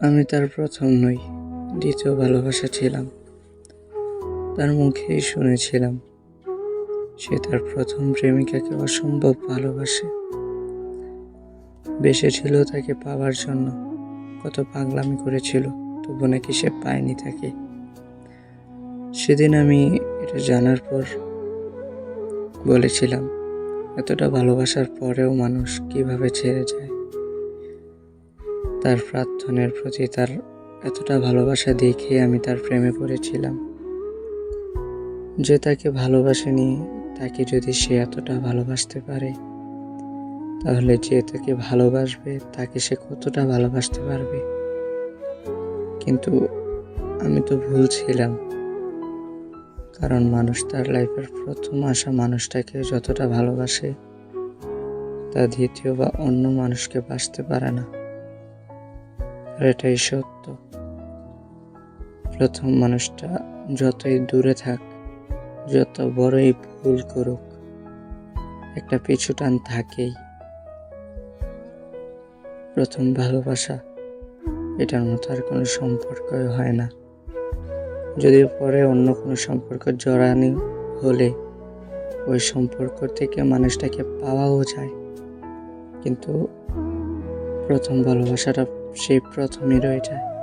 আমি তার প্রথম নই, দ্বিতীয় ভালোবাসা ছিলাম। তার মুখেই শুনেছিলাম, সে তার প্রথম প্রেমিকাকে অসম্ভব ভালোবাসে। বেসেছিল তাকে পাওয়ার জন্য, কত পাগলামি করেছিল, তবু নাকি সে পায়নি তাকে। সেদিন আমি এটা জানার পর বলেছিলাম, এতটা ভালোবাসার পরেও মানুষ কীভাবে ছেড়ে যায়? তার প্রার্থনের প্রতি তার এতটা ভালোবাসা দেখে আমি তার প্রেমে পড়েছিলাম। যে তাকে ভালোবাসেনি, তাকে যদি সে এতটা ভালোবাসতে পারে, তাহলে যে তাকে ভালোবাসবে, তাকে সে কতটা ভালোবাসতে পারবে? কিন্তু আমি তো ভুল ছিলাম। কারণ মানুষ তার লাইফের প্রথম আসা মানুষটাকে যতটা ভালোবাসে, তা দ্বিতীয় বা অন্য মানুষকে বাসতে পারে না। আর এটাই সত্য। প্রথম মানুষটা যতই দূরে থাক, যত বড়ই ভুল করুক, একটা পিছু টান থাকেই। প্রথম ভালোবাসা, এটার মতো আর কোনো সম্পর্কই হয় না। যদি পরে অন্য কোনো সম্পর্ক জড়ানি হলে, ওই সম্পর্ক থেকে মানুষটাকে পাওয়াও যায়। কিন্তু প্রথম ভালোবাসাটা সেই প্রথমই রয়ে যায়